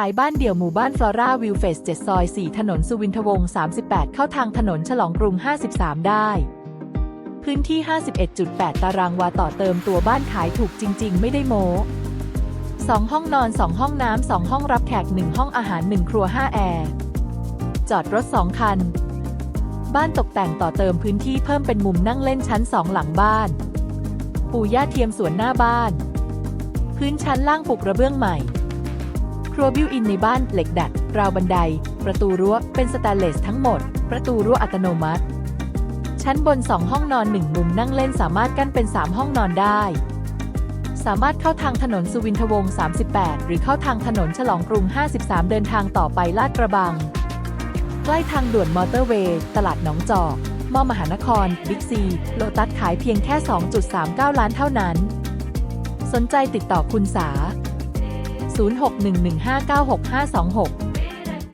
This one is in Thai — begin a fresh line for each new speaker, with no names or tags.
ขายบ้านเดี่ยวหมู่บ้านฟลอร่าวิวเฟส 7 ซอย 4 ถนนสุวินทวงศ์38 เข้าทางถนนฉลองกรุง 53 ได้ พื้นที่ 51.8 ตารางวาต่อเติมตัวบ้านขายถูกจริง ๆ ไม่ได้โม้2ห้องนอน 2 ห้องน้ำ 2 ห้องรับแขก 1 ห้องอาหาร 1 ครัว 5 แอร์ จอดรถ 2 คัน บ้านตกแต่งต่อเติมพื้นที่เพิ่มเป็นมุมนั่งเล่นชั้น 2 หลังบ้าน ปู่ย่าเทียมสวนหน้าบ้าน พื้นชั้นล่างปลูกระเบื้องใหม่ ครัวบิวอินในบ้านเหล็กดัด ราวบันได ประตูรั้วเป็นสแตนเลสทั้งหมด ประตูรั้วอัตโนมัติ ชั้นบน 2 ห้องนอน 1 มุมนั่งเล่นสามารถกั้นเป็น 3 ห้องนอนได้ สามารถเข้าทางถนนสุวินทวงศ์ 38 หรือเข้าทางถนนฉลองกรุง 53 เดินทางต่อไปลาดกระบัง ใกล้ทางด่วนมอเตอร์เวย์ตลาดหนองจอกมอมหานคร บิ๊กซี โลตัสขายเพียงแค่ 2.39 ล้านเท่านั้น สนใจติดต่อคุณสา 0611596526